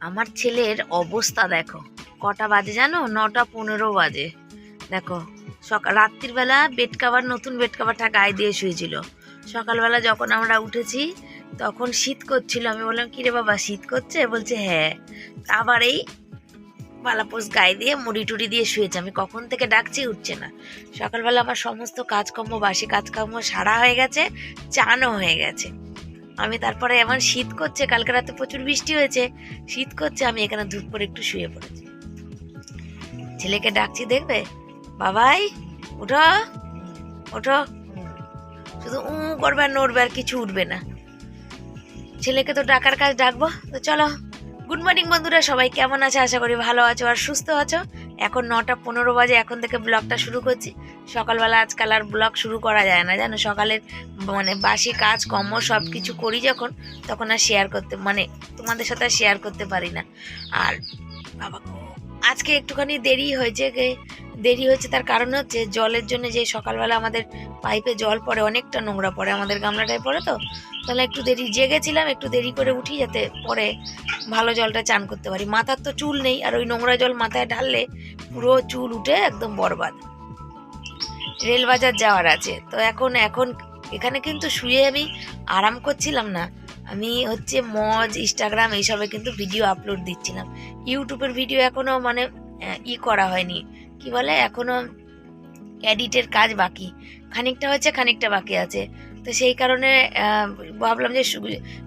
আমার ছেলের অবস্থা দেখো। কটা বাজে জানো? নটা পনেরো বাজে। দেখো সকাল রাত্রির বেলা বেড কাভার নতুন বেড কাভারটা গায়ে দিয়ে শুয়েছিল। সকালবেলা যখন আমরা উঠেছি, তখন শীত করছিল। আমি বললাম কিরে বাবা, শীত করছে? বলছে হ্যাঁ। আবার এই পালাপোস গায়ে দিয়ে মুড়ি টুড়ি দিয়ে শুয়েছে। আমি কখন থেকে ডাকছি উঠছে না। সকালবেলা আমার সমস্ত কাজকর্ম, বাসি কাজকর্ম সারা হয়ে গেছে, চানও হয়ে গেছে। আমি তারপরে এমন শীত করছে, কালকে রাতে প্রচুর বৃষ্টি হয়েছে, শীত করছে, আমি এখানে ধূপ করে একটু শুয়ে পড়েছি। ছেলেকে ডাকছি, দেখবে? বাবাই, উঠো ওঠো শুধু উ করবে আর নড়বে আর কিছু উঠবে না। ছেলেকে তো ডাকার কাজ ডাকবো, তো চলো। গুড মর্নিং বন্ধুরা, সবাই কেমন আছে? আশা করি ভালো আছো আর সুস্থ আছো। এখন নটা পনেরো বাজে, এখন থেকে ব্লগটা শুরু করছি। সকালবেলা আজকাল আর ব্লগ শুরু করা যায় না, জানো? সকালের মানে বাসি কাজ, কর্ম সব কিছু করি যখন, তখন আর শেয়ার করতে মানে তোমাদের সাথে আর শেয়ার করতে পারি না। আর বাবা আজকে একটুখানি দেরি হয়েছে দেরি হয়েছে তার কারণ হচ্ছে জলের জন্য যে সকালবেলা আমাদের পাইপে জল পড়ে, অনেকটা নোংরা পড়ে, আমাদের গামলাটায় পড়ে তো। তাহলে একটু দেরি জেগেছিলাম একটু দেরি করে উঠি যাতে পরে ভালো জলটা চান করতে পারি। মাথার তো চুল নেই, আর ওই নোংরা জল মাথায় ঢাললে পুরো চুল উঠে একদম বরবাদ। রেলবাজার যাওয়ার আছে, তো এখন এখন এখানে কিন্তু শুয়ে আমি আরাম করছিলাম না। আমি হচ্ছে মজ ইনস্টাগ্রাম এইসবে কিন্তু ভিডিও আপলোড দিচ্ছিলাম। ইউটিউবের ভিডিও এখনও মানে ই করা হয়নি। কি বলে? এখনও এডিটের কাজ বাকি। খানিকটা হচ্ছে খানিকটা বাকি আছে। তো সেই কারণে ভাবলাম যে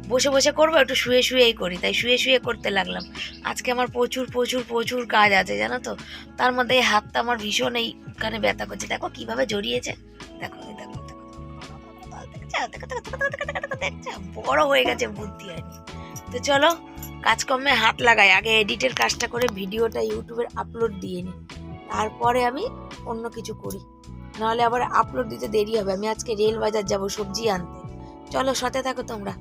বসে বসে করব, একটু শুয়ে শুয়েই করি। তাই শুয়ে শুয়ে করতে লাগলাম। আজকে আমার প্রচুর প্রচুর প্রচুর কাজ আছে, জানো তো? তার মধ্যে হাতটা আমার ভীষণ এইখানে ব্যথা করছে। দেখো কীভাবে জড়িয়েছে। দেখো দেখো। দেখছ? দেখো, দেখো, দেখো, দেখো, দেখো, দেখো, দেখছ? বড় হয়ে গেছে বুদ্ধি হয়নি তো চলো কাজকর্মে হাত লাগাই। আগে এডিটের কাজটা করে ভিডিওটা ইউটিউবে আপলোড দিয়ে নিই তারপরে আমি অন্য কিছু করি। নাহলে আবার আপলোড দিতে দেরি হবে। আমি আজকে রেল বাজার যাব সবজি আনতে। চলো সাথে থাকো তোমরা।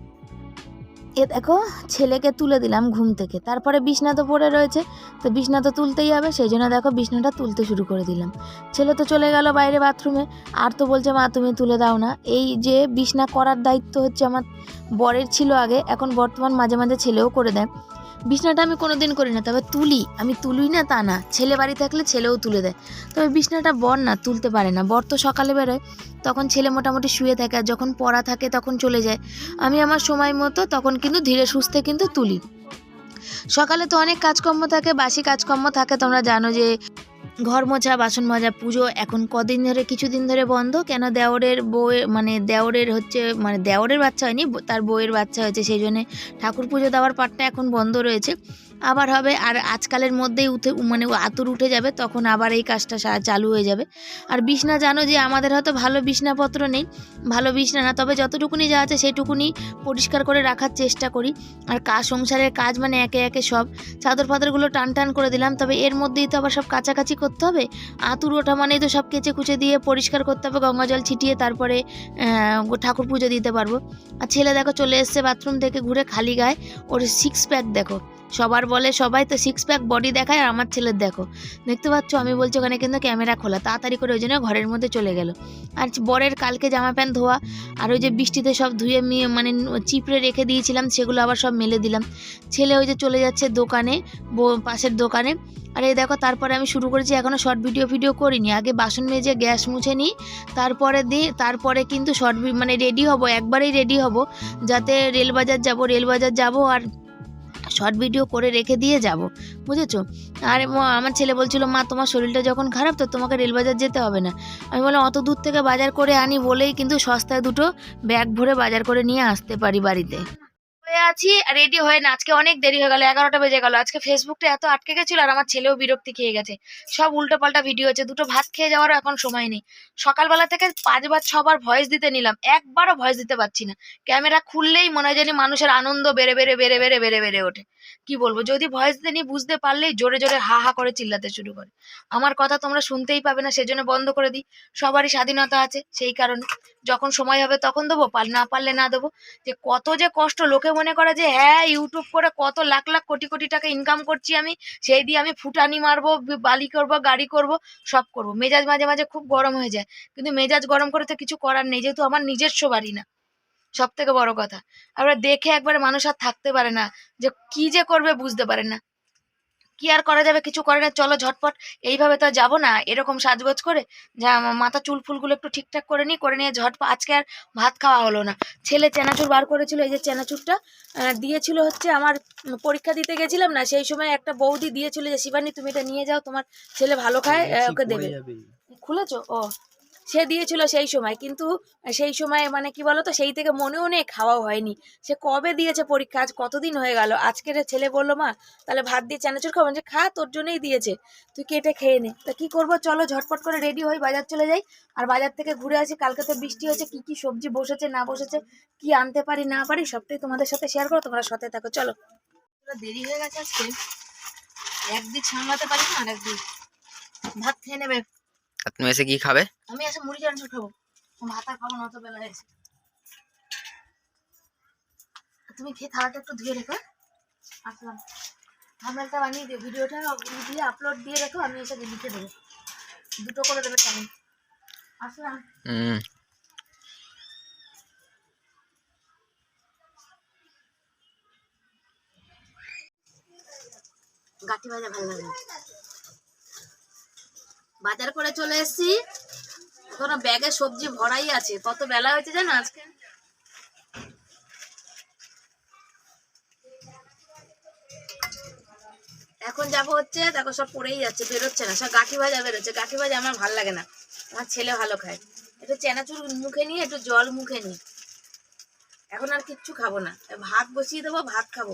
এ দেখো, ছেলেকে তুলে দিলাম ঘুম থেকে। তারপরে বিছনা তো পড়ে রয়েছে, তো বিছনা তো তুলতেই হবে, সেই জন্য দেখো বিছনাটা তুলতে শুরু করে দিলাম। ছেলে তো চলে গেল বাইরে বাথরুমে আর তো বলছে, মা, তুমি তুলে দাও না। এই যে বিছনা করার দায়িত্ব হচ্ছে আমার, বরের ছিল আগে, এখন বর্তমান মাঝে মাঝে ছেলেও করে দেয়। বিছনাটা আমি কোনো দিন করি না, তবে তুলি। আমি তুলি না তা না। ছেলে বাড়ি থাকলে ছেলেও তুলে দেয়। তবে বিছনাটা বর না, তুলতে পারে না। বর তো সকালে বেরোয়, তখন ছেলে মোটামুটি শুয়ে থাকে আর যখন পড়া থাকে তখন চলে যায়। আমি আমার সময় মতো তখন কিন্তু ধীরে সুস্থে কিন্তু তুলি। সকালে তো অনেক কাজকর্ম থাকে, বাসি কাজকর্ম থাকে, তোমরা জানো যে ঘর মোছা বাসন মাজা পুজো এখন কদিন ধরে, কিছুদিন ধরে বন্ধ। কেন দেওরের বউ মানে দেওরের হচ্ছে মানে দেওরের বাচ্চা হয়নি, তার বউয়ের বাচ্চা হয়েছে, সেই জন্যে ঠাকুর পুজো দেওয়ার পাটটা এখন বন্ধ রয়েছে। আবার হবে আর আজকালের মধ্যেই উঠে মানে আতুর উঠে যাবে, তখন আবার এই কাজটা চালু হয়ে যাবে। আর বিছনা জানো যে আমাদের হয়তো ভালো বিছনাপত্র নেই, ভালো বিছনা না, তবে যতটুকুনি যা আছে সেইটুকুনি পরিষ্কার করে রাখার চেষ্টা করি। আর কাজ সংসারের কাজ মানে একে একে সব। চাদর ফাদরগুলো টান টান করে দিলাম, তবে এর মধ্যেই তো আবার সব কাছাকাছি করতে হবে। আতুর ওঠা মানেই তো সব কেচে কুচে দিয়ে পরিষ্কার করতে হবে, গঙ্গা জল ছিটিয়ে তারপরে ঠাকুর পুজো দিতে পারব। আর ছেলে দেখো চলে এসছে বাথরুম থেকে ঘুরে খালি গায়ে, ওর সিক্স প্যাক দেখো। সবার বলে, সবাই তো সিক্স প্যাক বডি দেখায় আর আমার ছেলের দেখো। দেখতে পাচ্ছ, আমি বলছি, ওখানে কিন্তু ক্যামেরা খোলা। তাড়াতাড়ি করে ওই জন্য ঘরের মধ্যে চলে গেল। আর বরের কালকে জামা প্যান্ট ধোয়া, আর ওই যে বৃষ্টিতে সব ধুয়ে মানে চিপড়ে রেখে দিয়েছিলাম, সেগুলো আবার সব মেলে দিলাম। ছেলে ওই যে চলে যাচ্ছে দোকানে পাশের দোকানে। আর এই দেখো, তারপরে আমি শুরু করেছি এখনও শর্ট ভিডিও ভিডিও করিনি। আগে বাসন মেজে গ্যাস মুছে নিই, তারপরে দিই তারপরে কিন্তু শর্ট মানে রেডি হব, একবারেই রেডি হব, যাতে রেলবাজার যাব রেলবাজার যাব, আর শর্ট ভিডিও করে রেখে দিয়ে যাব, বুঝেছ? আর আমার ছেলে বলছিল, মা, তোমার শরীরটা যখন খারাপ, তো তোমাকে রেলবাজার যেতে হবে না। আমি বললাম, অত দূর থেকে বাজার করে আনি বলেই কিন্তু সস্তায় দুটো ব্যাগ ভরে বাজার করে নিয়ে আসতে পারি বাড়িতে। হয়ে আছি রেডি হয়ে না, আজকে অনেক দেরি হয়ে গেল, এগারোটা বেজে গেল। আজকে ফেসবুকটা এত আটকে গেছিল আর আমার ছেলেও বিরক্তি খেয়ে গেছে। সব উল্টো পাল্টা ভিডিও আছে, দুটো ভাত খেয়ে যাওয়ারও এখন সময় নেই। সকালবেলা থেকে পাঁচবার ছবার ভয়েস দিতে নিলাম, একবারও ভয়েস দিতে পারছি না। ক্যামেরা খুললেই মনে হয় জানি মানুষের আনন্দ বেড়ে বেড়ে বেড়ে বেড়ে বেড়ে বেড়ে ওঠে। কি বলব, যদি ভয়েস দিতে নিয়ে বুঝতে পারলেই জোরে জোরে হা হা করে চিল্লাতে শুরু করে। আমার কথা তোমরা শুনতেই পাবে না, সেজন্য বন্ধ করে দিই। সবারই স্বাধীনতা আছে, সেই কারণে। যখন সময় হবে তখন দেবো না পারলে না দেবো। যে কত যে কষ্ট লোকে মনে করে যে হ্যাঁ ইউটিউব করে কত লাখ লাখ কোটি কোটি টাকা ইনকাম করছি আমি, সেই দিয়ে আমি ফুটানি মারবো, বালি করব, গাড়ি করব, সব করব। মেজাজ মাঝে মাঝে খুব গরম হয়ে যায়। কিন্তু মেজাজ গরম করে তো কিছু করার নেই, যেহেতু আমার নিজস্ব বাড়ি না। সব থেকে বড় কথা। আমরা দেখে একবারে মানুষ আর থাকতে পারে না, যে কি যে করবে বুঝতে পারে না। কি আর করা যাবে? কিছু করে না চলো ঝটপট। এইভাবে তো যাব না। এরকম সাজগোজ করে যা মাথা চুল ফুলগুলো একটু ঠিকঠাক করে নিই করে নিয়ে ঝটপট আজকে আর ভাত খাওয়া হলো না। ছেলে চেনাচুর বার করেছিল এই যে চেনাচুরটা দিয়েছিল হচ্ছে আমার পরীক্ষা দিতে গেছিলাম না সেই সময় একটা বৌদি দিয়েছিল যে শিবানী তুমি এটা নিয়ে যাও তোমার ছেলে ভালো খায় ওকে দেবে। খুলেছো? ও। সে দিয়েছিল সেই সময়। কিন্তু সেই সময় মানে কি বলতো, সেই থেকে মনেও নেই, খাওয়াও হয়নি। সে কবে দিয়েছে পরীক্ষা? আজ কতদিন হয়ে গেল? আজকের ছেলে বলল, মা, তাহলে ভাত দিয়ে চানাচুর খাব। যে খা, তোর জন্যই দিয়েছে। তুই কেটে খেয়ে নে। তা কি করব? চলো ঝটপট করে রেডি হই, বাজার চলে যাই। আর বাজার থেকে ঘুরে আসি। কালকে তো বৃষ্টি হয়েছে কি কি সবজি বসেছে, না বসেছে, কি আনতে পারি, না পারি, সবটাই তোমাদের সাথে শেয়ার করো তোমরা সাথে থাকো, চলো। দেরি হয়ে গেছে আজকে। একদিক সামলাতে পারি না, আর একদিক ভাত খেয়ে নেবে। তুমি এসে কি খাবে? আমি এসে মুড়ি চানাচুর খাব। ভাত আর খাব না অত বেলা এসে তুমি খেয়ে থালাটা একটু ধুয়ে রেখো আসলাম। থামনেলটা বানিয়ে দিও ভিডিওটা দিয়ে আপলোড দিয়ে রেখো আমি এসে লিখে দেবো। দুটো করে দেবে কেমন আসলাম। হুম। গাঠি ভাজা ভালো লাগে। বাজার করে চলে এসেছি। কোনো ব্যাগে সবজি ভরাই আছে। কত বেলা হয়েছে জানো আজকে? এখন যাব হচ্ছে, দেখো সব পড়েই যাচ্ছে, বেরোচ্ছে না। সব গাঠি ভাজা বেরোচ্ছে। গাঠি ভাজা আমার ভালো লাগে না। আমার ছেলে ভালো খায়। একটু চেনাচুর মুখে নিয়ে, একটু জল মুখে নিই এখন আর কিচ্ছু খাব না। ভাত বসিয়ে দেবো, ভাত খাব।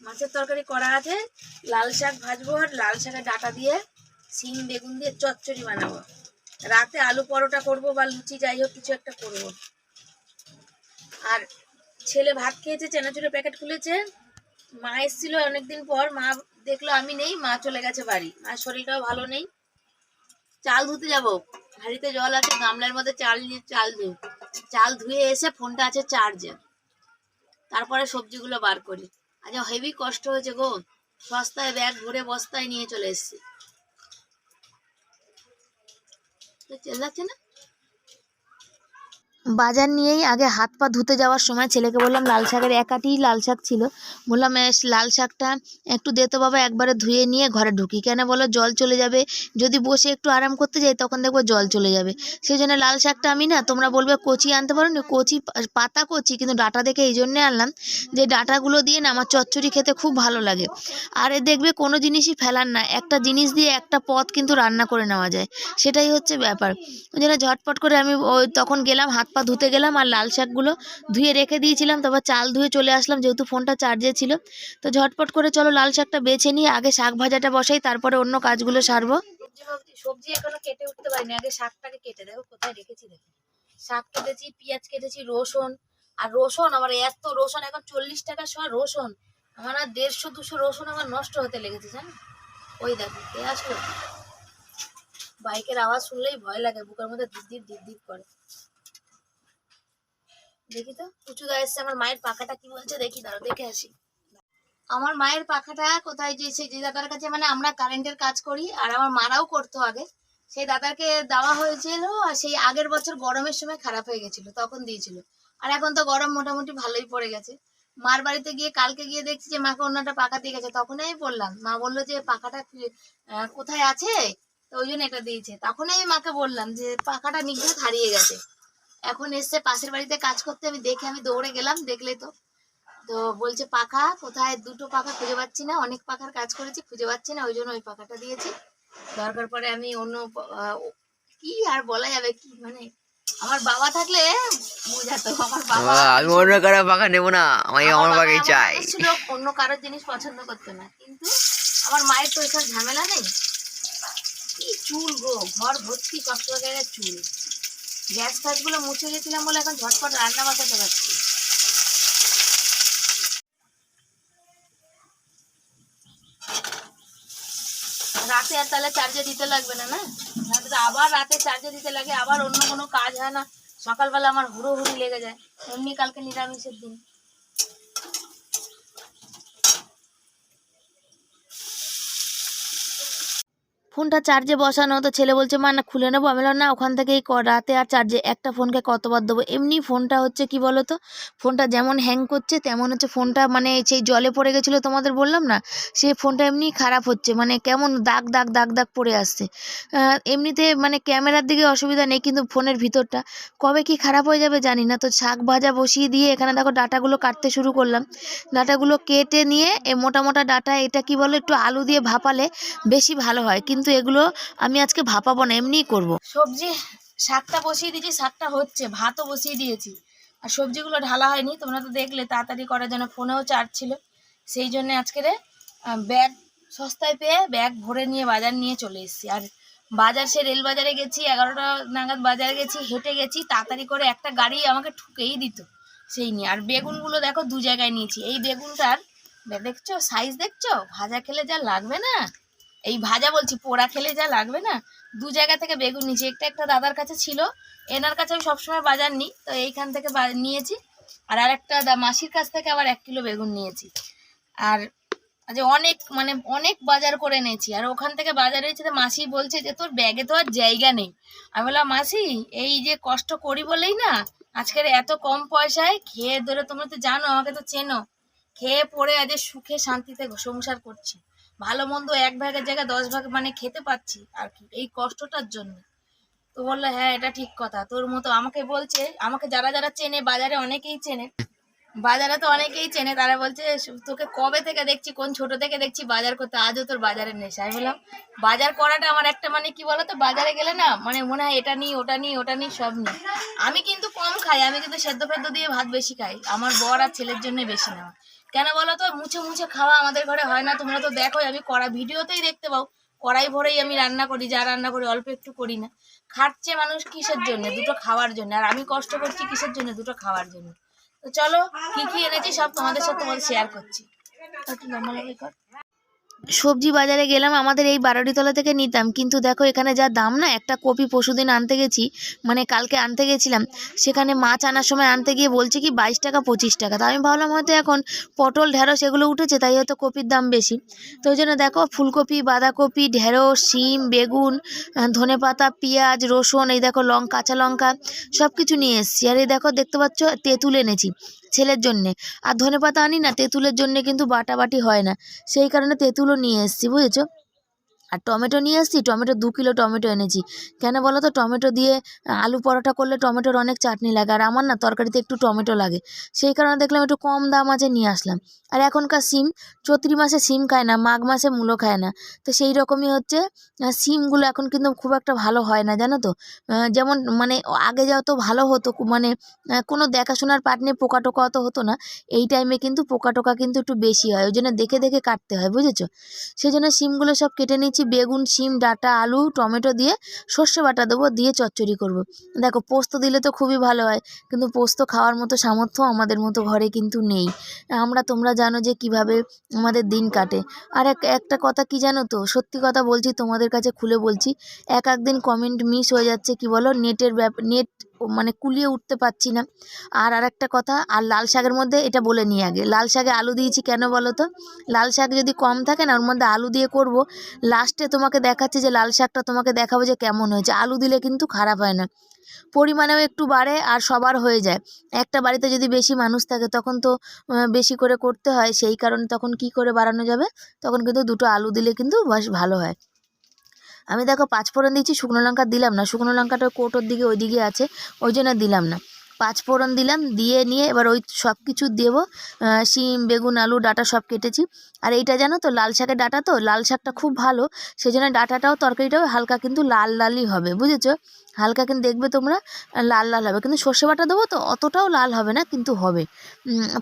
মাছের তরকারি করা আছে। লাল শাক ভাজবো আর লাল শাকের ডাটা দিয়ে শিম বেগুন দিয়ে চচ্চড়ি বানাবো। রাতে আলু পরোটা করব বা লুচি, যাই হোক কিছু একটা করব। আর ছেলে ভাত খেয়েছে চেনাচুরের প্যাকেট খুলেছে। মা এসেছিল অনেকদিন পর, মা দেখল আমি নেই, মা চলে গেছে বাড়ি। মায়ের শরীরটাও ভালো নেই। চাল ধুতে যাব। হাঁড়িতে জল আছে, গামলার মধ্যে চাল নিয়ে চাল ধুই। চাল ধুয়ে এসে ফোনটা আছে চার্জে তারপরে সবজিগুলো বার করি। আজ হেভি কষ্ট হয়েছে গো। সস্তায় ব্যাগ ভরে বস্তায় নিয়ে চলে এসেছি তো চেল্লাচ্ছে না? বাজার নিয়েই আগে হাত পা ধুতে যাওয়ার সময় ছেলেকে বললাম লাল শাকের একাটি লাল শাক ছিল। বললাম "এস, লাল শাকটা একটু দে তো বাবা একবারে ধুয়ে নিয়ে ঘরে ঢুকি। কেন বলো জল চলে যাবে। যদি বসে একটু আরাম করতে যাই তখন দেখব জল চলে যাবে। সেই জন্য লাল শাকটা আমি না তোমরা বলবে কচি আনতে পারো না কচি পাতা কচি কিন্তু ডাটা দেখে এই জন্যে আনলাম যে ডাটাগুলো দিয়ে না আমার চচ্চড়ি খেতে খুব ভালো লাগে। আর এ দেখবে কোনো জিনিসই ফেলার না একটা জিনিস দিয়ে একটা পদ কিন্তু রান্না করে নেওয়া যায়। সেটাই হচ্ছে ব্যাপার। ওই জন্য ঝটপট করে আমি ওই তখন গেলাম হাত পা ধুতে গেলাম আর লাল শাকগুলো ধুয়ে রেখে দিয়েছিলাম, তারপর চাল ধুয়ে চলে আসলাম যেহেতু ফোনটা চার্জে ছিল। তো ঝটপট করে চলো লাল শাকটা বেছে নিয়ে আগে শাক ভাজাটা বসাই, তারপরে অন্য কাজগুলো সারবো। সবজি এখনও কেটে উঠতে পারিনি, আগে শাকটাকে কেটে দেখো, কোথায় রেখেছি দেখো। শাক কেটেছি, পেঁয়াজ কেটেছি, রসুন, আর রসুন আমার এত রসুন, এখন চল্লিশ টাকা সময় রসুন। আমার আর দেড়শো, দুশো রসুন আমার নষ্ট হতে লেগেছে, জানো? ওই দেখো কে আসলো বাইকের আওয়াজ শুনলেই ভয় লাগে, বুকের মধ্যে দিপ দিপ করে। দেখি তো উঁচু দা এসছে, আমার মায়ের পাখাটা কি বলছে দেখি দাঁড়ো দেখে আসি। আমার মায়ের পাখাটা কোথায় যে সেই যে দাদার কাছে মানে আমরা কারেন্টের কাজ করি, আর আমার মারাও করতো আগে। সেই দাদাকে দেওয়া হয়েছিল, আর সেই আগের বছর গরমের সময় খারাপ হয়ে গেছিল, তখন দিয়েছিল। আর এখন তো গরম মোটামুটি ভালোই পড়ে গেছে। মার বাড়িতে গিয়ে, কালকে গিয়ে দেখছি যে মাকে অন্যটা পাখা দিয়ে গেছে, তখনই আমি বললাম, মা বলল যে পাখাটা কোথায় আছে? তো ওই জন্য এটা দিয়েছে। তখনই আমি মাকে বললাম যে পাখাটা নিঘাত হারিয়ে গেছে। এখন এসছে পাশের বাড়িতে কাজ করতে আমি দেখে আমি দৌড়ে গেলাম দেখলে তো। তো বলছে পাখা কোথায়? দুটো পাখা খুঁজে পাচ্ছি না। অনেক পাখার কাজ করেছি খুঁজে পাচ্ছি না ওই জন্য ওই পাখাটা দিয়েছি। দরকার পরে আমি অন্য কি আর বলা যাবে কি মানে আমার বাবা থাকলে বোঝাতো আমার বাবা আমি অন্য কারও পাখা নেব না। আমি আমার পাখাই চাই। ছিল, অন্য কারোর জিনিস পছন্দ করতো না। কিন্তু আমার মায়ের তো এসব ঝামেলা নেই। কি চুল গো ঘর ভর্তি সবসময় জায়গায় চুল। গ্যাস ফ্যাসগুলো মুছে গেছিলাম বলে এখন ঝটপট রান্না বাঁচাতে পারছি। রাতে আর তাহলে চার্জে দিতে লাগবে না না? আবার রাতে চার্জে দিতে লাগে, আবার অন্য কোনো কাজ হয় না। সকালবেলা আমার হুড়ো হুড়ি লেগে যায়, এমনি কালকে নিরামিষের দিন। ফোনটা চার্জে বসানো, তো ছেলে বলছে, মা, না, খুলে নেব। আমি না, ওখান থেকেই রাতে আর চার্জে একটা ফোনকে কতবার দেবো? এমনি ফোনটা হচ্ছে, কি বলো তো ফোনটা যেমন হ্যাং করছে, তেমন হচ্ছে ফোনটা মানে সেই জলে পড়ে গেছিল তোমাদের বললাম না, সেই ফোনটা এমনি খারাপ হচ্ছে মানে কেমন দাগ দাগ দাগ দাগ পড়ে আসছে। এমনিতে মানে ক্যামেরার দিকে অসুবিধা নেই, কিন্তু ফোনের ভিতরটা, কবে কি খারাপ হয়ে যাবে জানি না, তো শাক ভাজা বসিয়ে দিয়ে এখানে দেখো ডাটাগুলো কাটতে শুরু করলাম। ডাটাগুলো কেটে নিয়ে, এ মোটা মোটা ডাটা, এটা কি বলো, একটু আলু দিয়ে ভাপালে বেশি ভালো হয়, কিন্তু এগুলো আমি আজকে ভাপাবো না, এমনিই করব। সবজি, শাকটা বসিয়ে দিয়েছি, শাকটা হচ্ছে, ভাতও বসিয়ে দিয়েছি। আর সবজিগুলো ঢালা হয়নি, তোমরা তো দেখলে তাড়াতাড়ি করার জন্য ফোনেও চার্জ ছিল। সেই জন্য আজকে ব্যাগ সস্তায় পেয়ে ব্যাগ ভরে নিয়ে বাজার নিয়ে চলে এসেছি। আর বাজার সে রেল বাজারে গেছি, এগারোটা নাগাদ বাজারে গেছি, হেঁটে গেছি, তাড়াতাড়ি করে একটা গাড়ি আমাকে ঠুকেই দিত সেই নিয়ে। আর বেগুনগুলো দেখো দু জায়গায় নিয়েছি। এই বেগুনটার দেখছ? সাইজ দেখছ? ভাজা খেলে যা লাগবে না? এই ভাজা বলছি, পোড়া খেলে যা লাগবে না? দু জায়গা থেকে বেগুন নিয়েছি। একটা একটা দাদার কাছে ছিল, এনার কাছে আমি সবসময় বাজার নিই, তো এইখান থেকে নিয়েছি। আর আরেকটা দা, মাসির কাছ থেকে আবার এক কিলো বেগুন নিয়েছি। আর আজ অনেক মানে অনেক বাজার করে এনেছি। আর ওখান থেকে বাজারে তো মাসি বলছে যে, তোর ব্যাগে তো আর জায়গা নেই। আমি বললাম, মাসি, এই যে কষ্ট করি বলেই না, আজকের এত কম পয়সায় খেয়ে ধরে তোমরা তো জানো, আমাকে তো চেনো। খেয়ে পড়ে আজ সুখে শান্তিতে সংসার করছি। ভালো মন্দ এক ভাগের জায়গায় দশ ভাগ মানে খেতে পাচ্ছি আর কি, এই কষ্টটার জন্য। তো বলল হ্যাঁ এটা ঠিক কথা। তোর মতো আমাকে বলছে, আমাকে যারা যারা চেনে, বাজারে অনেকেই চেনে। বাজারে তো অনেকেই চেনে, তারা বলছে তোকে কবে থেকে দেখছি, কোন ছোট থেকে দেখছি, বাজার করতে? আজও তোর বাজারের নেশা আমি বললাম, বাজার করাটা আমার একটা মানে কি বলতো, বাজারে গেলে না মানে মনে হয় এটা নিই, ওটা নিই ওটা নিই, সব নিই। আমি কিন্তু কম খাই, আমি কিন্তু সেদ্ধ ফেদ্ধ দিয়ে ভাত বেশি খাই। আমার বর আর ছেলের জন্য বেশি নেওয়া কেন বলো তো? মুছে মুছে খাওয়া আমাদের ঘরে হয় না। তোমরা তো দেখো আমি কড়া ভিডিওতেই দেখতে পাও। কড়াই ভরেই আমি রান্না করি, যা রান্না করি, অল্প একটু করি না। খাটছে মানুষ কিসের জন্য? দুটো খাওয়ার জন্য। আর আমি কষ্ট করছি কিসের জন্য? দুটো খাওয়ার জন্য। তো চলো, কি কি এনেছি সব তোমাদের সাথে তোমাদের শেয়ার করছি। সবজি বাজারে গেলাম, আমাদের এই বারোটিতলা থেকে নিতাম। কিন্তু দেখো, এখানে যা দাম না, একটা কপি পশুদিন আনতে গেছি মানে কালকে আনতে গেছিলাম। সেখানে মাছ আনার সময় আনতে গিয়ে বলছে কি, বাইশ টাকা, পঁচিশ টাকা। তা আমি ভাবলাম, হয়তো এখন পটল, ঢেঁড়স এগুলো উঠেছে, তাই হয়তো কপির দাম বেশি। তো ওই জন্য দেখো, ফুলকপি, বাঁধাকপি, ঢেঁড়স, শিম, বেগুন ধনে পাতা পেঁয়াজ, রসুন, এই দেখো লঙ্কা কাঁচা লঙ্কা সব কিছু নিয়ে এসেছি। আর এই দেখো, দেখতে পাচ্ছ, তেঁতুল এনেছি। ছেলের জন্যে। আর ধনেপাতা আনি না, তেঁতুলের জন্যে কিন্তু বাটাবাটি হয় না। সেই কারণে তেঁতুলও নিয়ে এসেছি, বুঝেছ? আর টমেটো নিয়ে এসেছি, টমেটো দু কিলো টমেটো এনেছি। কেন বলো তো? টমেটো দিয়ে আলু পরোটা করলে টমেটোর অনেক চাটনি লাগে। আর আমার না তরকারিতে একটু টমেটো লাগে। সেই কারণে দেখলাম একটু কম দাম আছে, নিয়ে আসলাম। আর এখনকার সিম, চৈত্রি মাসে সিম খায় না, মাঘ মাসে মূলো খায় না। তো সেই রকমই হচ্ছে সিমগুলো এখন কিন্তু খুব একটা ভালো হয় না, জানো তো? যেমন মানে আগে যত ভালো হতো মানে কোনো দেখাশোনার পাট নিয়ে পোকা টোকা অত হতো না। এই টাইমে কিন্তু পোকা টোকা কিন্তু একটু বেশি হয়। ওই জন্য দেখে দেখে কাটতে হয়, বুঝেছ? সেই জন্য সিমগুলো সব কেটে নিচ্ছি। বেগুন সিম ডাটা, আলু, টমেটো দিয়ে সর্ষে বাটা দেবো, দিয়ে চচ্চড়ি করব। দেখো, পোস্ত দিলে তো খুবই ভালো হয়, কিন্তু পোস্ত খাওয়ার মতো সামর্থ্য আমাদের মতো ঘরে কিন্তু নেই। আমরা, তোমরা জানো যে কীভাবে আমাদের দিন কাটে। আর এক, একটা কথা কি জানো তো? সত্যি কথা বলছি, তোমাদের কাছে খুলে বলছি, এক একদিন কমেন্ট মিস হয়ে যাচ্ছে, কি বলো? নেটের ব্যাপ, নেট মানে কুলিয়ে উঠতে পারছি না। আর আর একটা কথা, আর লাল শাকের মধ্যে এটা বলে নিই আগে। লাল শাকে আলু দিয়েছি কেন বলো তো? লাল শাক যদি কম থাকে না, ওর মধ্যে আলু দিয়ে করব। লাস্টে তোমাকে দেখাচ্ছি যে লাল শাকটা তোমাকে দেখাবো যে কেমন হয়েছে। আলু দিলে কিন্তু খারাপ হয় না। পরিমাণেও একটু বাড়ে আর সবার হয়ে যায়। একটা বাড়িতে যদি বেশি মানুষ থাকে, তখন তো বেশি করে করতে হয়। সেই কারণে তখন কি করে বাড়ানো যাবে? তখন কিন্তু দুটো আলু দিলে কিন্তু বেশ ভালো হয়। আমি দেখো পাঁচফোড়ন দিচ্ছি শুকনো লঙ্কা দিলাম না। শুকনো লঙ্কাটা কোটোর দিকে ওই দিকে আছে, ওই জন্য দিলাম না। পাঁচফোড়ন দিলাম, দিয়ে নিয়ে এবার ওই সব কিছু দেবো। শিম, বেগুন, আলু, ডাটা সব কেটেছি। আর এইটা জানো তো, লাল শাকের ডাটা তো, লাল শাকটা খুব ভালো। সেই জন্য ডাঁটাটাও, তরকারিটাও হালকা কিন্তু লাল লালই হবে, বুঝেছ? হালকা কিন্তু দেখবে তোমরা লাল লাল হবে। কিন্তু সর্ষে বাটা দেবো তো, অতটাও লাল হবে না, কিন্তু হবে।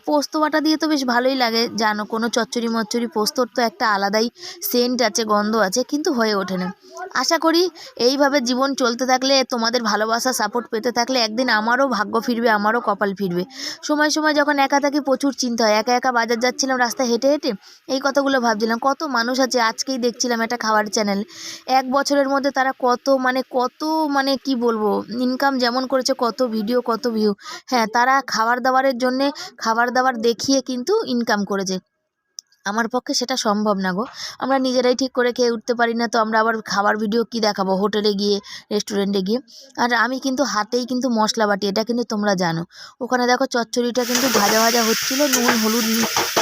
পোস্ত বাটা দিয়ে তো বেশ ভালোই লাগে, জানো, কোনো চচ্চড়ি মচ্চড়ি পোস্তর তো একটা আলাদাই সেন্ট আছে, গন্ধ আছে, কিন্তু হয়ে ওঠে না। আশা করি এইভাবে জীবন চলতে থাকলে, তোমাদের ভালোবাসা সাপোর্ট পেতে থাকলে একদিন আমারও ভাগ্য ফিরবে, আমারও কপাল ফিরবে। সময় সময় যখন একা থাকি, প্রচুর চিন্তা হয়। একা একা বাজার যাচ্ছিলাম, রাস্তায় হেঁটে হেঁটে এই কথাগুলো ভাবছিলাম। কত মানুষ আছে, আজকেই দেখছিলাম একটা খাবার চ্যানেল এক বছরের মধ্যে তারা কত মানে কত মানে কি বলব? ইনকাম যেমন করেছে, কত ভিডিও কত ভিউ হ্যাঁ তারা খাবার দাবারের জন্যে খাবার দাবার দেখিয়ে কিন্তু ইনকাম করেছে। আমার পক্ষে সেটা সম্ভব না গো। আমরা নিজেরাই ঠিক করে খেয়ে উঠতে পারি না, তো আমরা আবার খাবার ভিডিও কি দেখাবো? হোটেলে গিয়ে রেস্টুরেন্টে গিয়ে। আর আমি কিন্তু হাতেই কিন্তু মশলা বাটি, এটা কিন্তু তোমরা জানো। ওখানে দেখো চচ্চড়িটা কিন্তু ভাজা ভাজা হচ্ছিল, নুন, হলুদ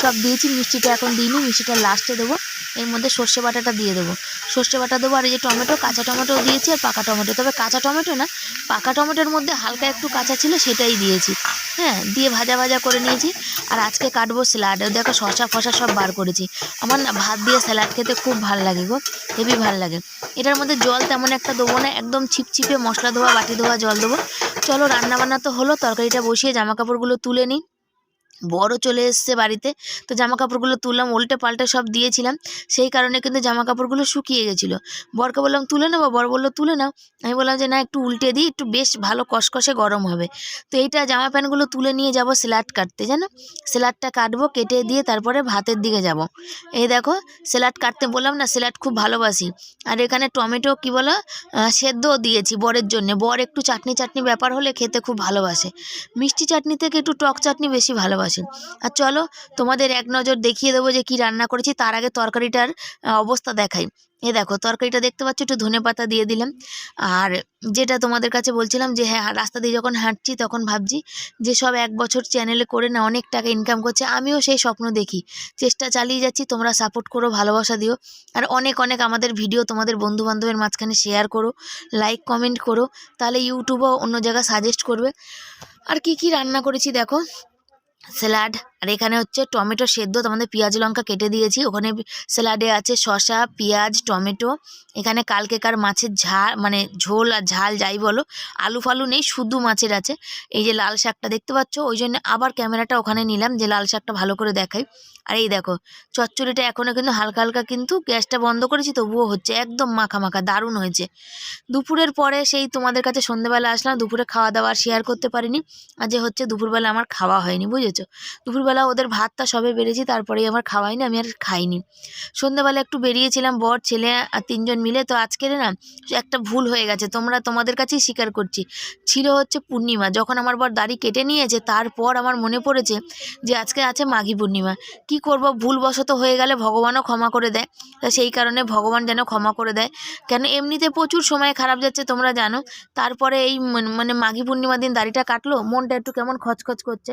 সব দিয়েছি, মিষ্টিটা এখন দিইনি, মিষ্টিটা লাস্টে দেবো। এর মধ্যে সর্ষে বাটাটা দিয়ে দেবো। সর্ষে বাটা দেবো, আর এই যে টমেটো, কাঁচা টমেটো দিয়েছি আর পাকা টমেটো। তবে কাঁচা টমেটো না, পাকা টমেটোর মধ্যে হালকা একটু কাঁচা ছিল, সেটাই দিয়েছি। হ্যাঁ দিয়ে ভাজা ভাজা করে নিয়েছি। আর আজকে কাটবো স্যালাড। দেখো শশা ফসা সব বার করেছি। আমার না ভাত দিয়ে স্যালাড খেতে খুব ভালো লাগে গো, হেভি ভালো লাগে। এটার মধ্যে জল তেমন একটা দেবো না, একদম ছিপছিপে মশলা ধোয়া, বাটি ধোয়া জল দেবো। চলো রান্না বান্না তো হলো, তরকারিটা বসিয়ে জামা কাপড়গুলো তুলে নিই। বড় চলে এসছে বাড়িতে। তো জামা কাপড়গুলো তুললাম উল্টে পাল্টে সব দিয়েছিলাম। সেই কারণে কিন্তু জামা কাপড়গুলো শুকিয়ে গেছিল। বরকে বললাম, তুলে নেব? বর বলল, তুলে নাও। আমি বললাম যে, না, একটু উল্টে দিই, একটু বেশ ভালো কষকষে গরম হবে। তো এইটা জামা প্যান্টগুলো তুলে নিয়ে যাব স্যালাড কাটতে, জানো? স্যালাডটা কাটবো, কেটে দিয়ে তারপরে ভাতের দিকে যাব। এই দেখো, স্যালাড কাটতে বললাম না, স্যালাড খুব ভালোবাসি। আর এখানে টমেটো কি বলো সেদ্ধও দিয়েছি বরের জন্যে। বর একটু চাটনি চাটনি ব্যাপার হলে খেতে খুব ভালোবাসে। মিষ্টি চাটনি থেকে একটু টক চাটনি বেশি ভালোবাসে। আর চলো তোমাদের এক নজর দেখিয়ে দেবো যে কি রান্না করেছি, তার আগে তরকারিটার অবস্থা দেখাই। এ দেখো, তরকারিটা দেখতে পাচ্ছ, একটু ধনে পাতা দিয়ে দিলাম। আর যেটা তোমাদের কাছে বলছিলাম যে হ্যাঁ রাস্তা দিয়ে যখন হাঁটছি তখন ভাবছি যে, সব এক বছর চ্যানেলে করে না অনেক টাকা ইনকাম করছে, আমিও সেই স্বপ্ন দেখি। চেষ্টা চালিয়ে যাচ্ছি, তোমরা সাপোর্ট করো, ভালোবাসা দিও। আর অনেক অনেক আমাদের ভিডিও তোমাদের বন্ধু বান্ধবের মাঝখানে শেয়ার করো লাইক কমেন্ট করো, তাহলে ইউটিউবও অন্য জায়গায় সাজেস্ট করবে। আর কি কি রান্না করেছি দেখো স্যালাড, আর এখানে হচ্ছে টমেটো সেদ্ধ, তোমাদের পেঁয়াজ, লঙ্কা কেটে দিয়েছি। ওখানে স্যালাডে আছে শসা, পেঁয়াজ, টমেটো। এখানে কালকেকার মাছের ঝাল মানে ঝোল আর ঝাল যাই বলো, আলু ফালু নেই, শুধু মাছের আছে। এই যে লাল শাকটা দেখতে পাচ্ছ? ওই জন্য আবার ক্যামেরাটা ওখানে নিলাম যে লাল শাকটা ভালো করে দেখাই। আর এই দেখো, চচ্চড়িটা এখনও কিন্তু হালকা হালকা কিন্তু গ্যাসটা বন্ধ করেছি, তবুও হচ্ছে একদম মাখা মাখা, দারুণ হয়েছে। দুপুরের পরে সেই তোমাদের কাছে সন্ধেবেলা আসলাম, দুপুরে খাওয়া দাওয়া শেয়ার করতে পারিনি। আর যে হচ্ছে দুপুরবেলা আমার খাওয়া হয়নি, বুঝেছ? দুপুরবেলা ওদের ভাতটা সবে বেড়েছি, তারপরেই আমার খাওয়াইনি আমি আর খাইনি। সন্ধ্যাবেলা একটু বেরিয়েছিলাম, বর, ছেলে আর তিনজন মিলে, তো আজকের না একটা ভুল হয়ে গেছে, তোমরা তোমাদের কাছেই স্বীকার করছি। ছিল হচ্ছে পূর্ণিমা, যখন আমার বর দাড়ি কেটে নিয়েছে, তারপর আমার মনে পড়েছে যে আজকে আছে মাঘী পূর্ণিমা। কি করব, ভুলবশত হয়ে গেলে ভগবানও ক্ষমা করে দেয়, তা সেই কারণে ভগবান যেন ক্ষমা করে দেয়। কেন, এমনিতে প্রচুর সময় খারাপ যাচ্ছে, তোমরা জানো। তারপরে এই মানে মাঘী পূর্ণিমা দিন দাড়িটা কাটলো, মনটা একটু কেমন খচখচ করছে।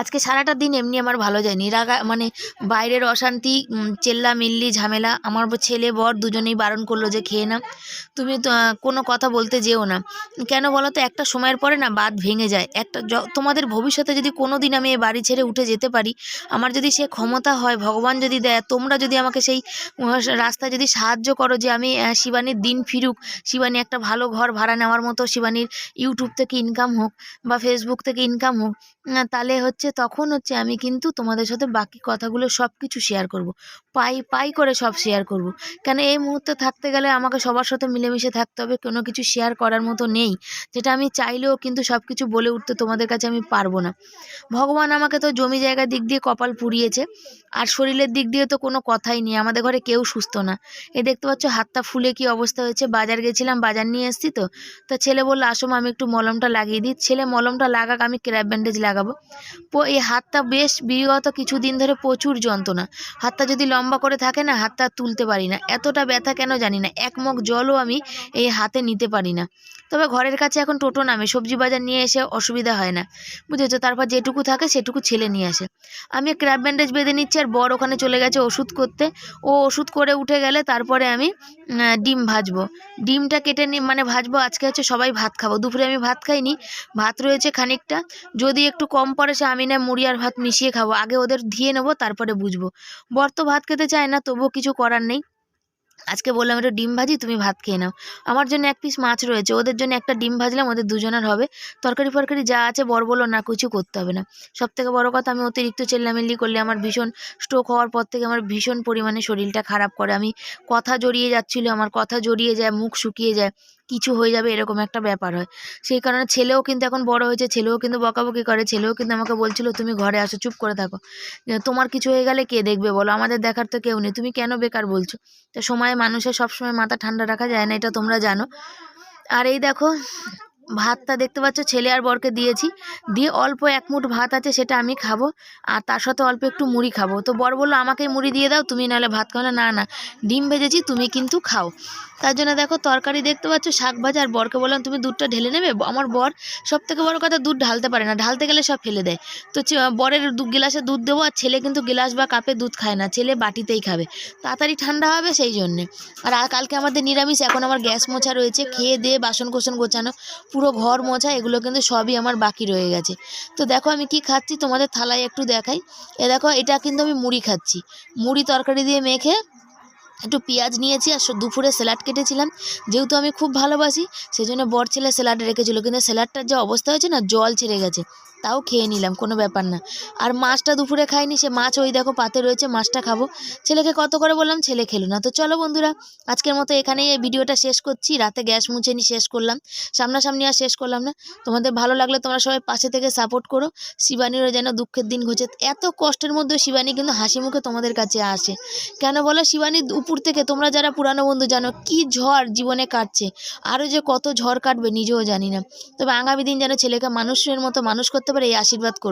আজকে সারাটা দিন এমনি আমার ভালো যায়নি। রাগা মানে বাইরের অশান্তি চেল্লা মিল্লি ঝামেলা, আমার ছেলে, বর দুজনেই বারণ করল যে খেয়ে না তুমি কোনো কথা বলতে যেও না। কেন বলো তো, একটা সময়ের পরে না বাদ ভেঙে যায়। একটা তোমাদের ভবিষ্যতে যদি কোনো দিন আমি এই বাড়ি ছেড়ে উঠে যেতে পারি, আমার যদি সে ক্ষমতা হয়, ভগবান যদি দেয়, তোমরা যদি আমাকে সেই রাস্তায় যদি সাহায্য করো যে আমি শিবানীর দিন ফিরুক, শিবানী একটা ভালো ঘর ভাড়া নেওয়ার মতো শিবানীর ইউটিউব থেকে ইনকাম হোক বা ফেসবুক থেকে ইনকাম হোক তাহলে হচ্ছে তখন হচ্ছে আমি কিন্তু তোমাদের সাথে বাকি কথাগুলো সব কিছু শেয়ার করব। পাই পাই করে সব শেয়ার করব। কেন এই মুহূর্তে থাকতে গেলে আমাকে সবার সাথে মিলেমিশে থাকতে হবে, কোনো কিছু শেয়ার করার মতো নেই। যেটা আমি চাইলেও কিন্তু সব কিছু বলে উঠতে তোমাদের কাছে আমি পারব না। ভগবান আমাকে তো জমি জায়গার দিক দিয়ে কপাল পুড়িয়েছে, আর শরীরের দিক দিয়ে তো কোনো কথাই নেই। আমাদের ঘরে কেউ সুস্থ না। এই দেখতে পাচ্ছ হাতটা ফুলে কি অবস্থা হয়েছে। বাজার গেছিলাম, বাজার নিয়ে এসেছি তো। তা ছেলে বলল, আসো আমি একটু মলমটা লাগিয়ে দিই। ছেলে মলমটা লাগাক, আমি ক্র্যাপ ব্যান্ডেজ লাগাবো। এই হাতটা বেশ বিগত কিছুদিন ধরে প্রচুর যন্ত্রণা। হাতটা যদি লম্বা করে থাকে না, হাতটা তুলতে পারি না। এতটা ব্যথা কেন জানি না। এক মগ জলও আমি এই হাতে নিতে পারি না। তবে ঘরের কাছে এখন টোটো নামে, সবজি বাজার নিয়ে এসে অসুবিধা হয় না। বুঝেছ? তারপর যেটুকু থাকে সেটুকু ছেলে নিয়ে আসে। আমি ক্র্যাপ ব্যান্ডেজ বেঁধে নিচ্ছি আর বর ওখানে চলে গেছে ওষুধ করতে। ও ওষুধ করে উঠে গেলে তারপরে আমি ডিম ভাজবো। ডিমটা কেটে নি মানে ভাজবো। আজকে হচ্ছে সবাই ভাত খাব। দুপুরে আমি ভাত খাইনি। ভাত রয়েছে খানিকটা। যদি একটু কম পড়ে সে আমি না মুড়ি আর ভাত মিশিয়ে খাব। আগে ওদের ধুয়ে নেব, তারপরে বুঝব। বর তো ভাত খেতে চায় না, তবুও কিছু করার নেই। আজকে বললাম, একটু ডিম ভাজি, তুমি ভাত খেয়ে নাও। আমার জন্য এক পিস মাছ রয়েছে, ওদের জন্য একটা ডিম ভাজলাম, ওদের দুজনের হবে। তরকারি ফরকারি যা আছে, বর বলো না, কিছু করতে হবে না। সব থেকে বড় কথা, আমি অতিরিক্ত চেল্লামিল্লি করলে আমার ভীষণ স্ট্রোক হওয়ার পর থেকে আমার ভীষণ পরিমাণে শরীরটা খারাপ করে। আমি কথা জড়িয়ে যাচ্ছিল, আমার কথা জড়িয়ে যায়, মুখ শুকিয়ে যায়। কিছু হয়ে যাবে এরকম একটা ব্যাপার হয়। সেই কারণে ছেলেও কিন্তু এখন বড় হয়েছে, ছেলেও কিন্তু বকাবকি করে, ছেলেও কিন্তু আমাকে বলছিল, তুমি ঘরে আসো, চুপ করে থাকো। তোমার কিছু হয়ে গেলে কে দেখবে বলো? আমাদের দেখার তো কেউ নেই। তুমি কেন বেকার বলছো? তো সময়ে মানুষের সবসময় মাথা ঠান্ডা রাখা যায় না, এটা তোমরা জানো। আর এই দেখো ভাতটা দেখতে পাচ্ছ, ছেলে আর বরকে দিয়েছি। দিয়ে অল্প এক মুঠ ভাত আছে, সেটা আমি খাব। আর তার সাথে অল্প একটু মুড়ি খাব। তো বর বলল আমাকেই মুড়ি দিয়ে দাও, তুমি নাহলে ভাত খাও না। না ডিম ভেজেছি, তুমি কিন্তু খাও। তার জন্য দেখো, তরকারি দেখতে পাচ্ছ, শাক ভাজা, আর বরকে বললাম, তুমি দুধটা ঢেলে নেবে? আমার বর সব থেকে বড় কথা, দুধ ঢালতে পারে না। ঢালতে গেলে সব ফেলে দেয়। তো বরের দু গিলাসে দুধ দেবো, আর ছেলে কিন্তু গিলাস বা কাপে দুধ খায় না। ছেলে বাটিতেই খাবে। তাড়াতাড়ি ঠান্ডা হবে সেই জন্যে। আর কালকে আমাদের নিরামিষ, এখন আমার গ্যাস মোছা রয়েছে। খেয়ে দিয়ে বাসন কোসন গোছানো। পুরো ঘর মোছা, এগুলো কিন্তু সবই আমার বাকি রয়ে গেছে। তো দেখো আমি কি খাচ্ছি, তোমাদের থালায় একটু দেখাই। এ দেখো, এটা কিন্তু আমি মুড়ি খাচ্ছি। মুড়ি তরকারি দিয়ে মেখে একটু পেঁয়াজ নিয়েছি আর দুপুরে স্যালাড কেটেছিলাম। যেহেতু আমি খুব ভালোবাসি সেই জন্য বর ছেলে স্যালাড রেখেছিল। কিন্তু স্যালাডটার যে অবস্থা হয়েছে না, জল ছেড়ে গেছে। তাও খেয়ে নিলাম, কোনো ব্যাপার না। আর মাছটা দুপুরে খাইনি, সে মাছ ওই দেখো পাতে রয়েছে, মাছটা খাব। ছেলেকে কত করে বললাম, ছেলে খেলো না। তো চলো বন্ধুরা, আজকের মতো এখানেই এই ভিডিওটা শেষ করছি। রাতে গ্যাস মুছে নিয়ে শেষ করলাম। সামনাসামনি আর শেষ করলাম না। তোমাদের ভালো লাগলে তোমরা সবাই পাশে থেকে সাপোর্ট করো। শিবানীরও যেন দুঃখের দিন ঘুচে। এত কষ্টের মধ্যে শিবানী কিন্তু হাসি মুখে তোমাদের কাছে আসে। কেন বলো, শিবানী উপর থেকে তোমরা যারা পুরানো বন্ধু জানো, কি ঝড় জীবনে কাটছে। আরও যে কত ঝড় কাটবে নিজেও জানি না। তবে আগামী দিন যেন ছেলেকে মানুষের মতো মানুষ করতে পারে আশীর্বাদ করো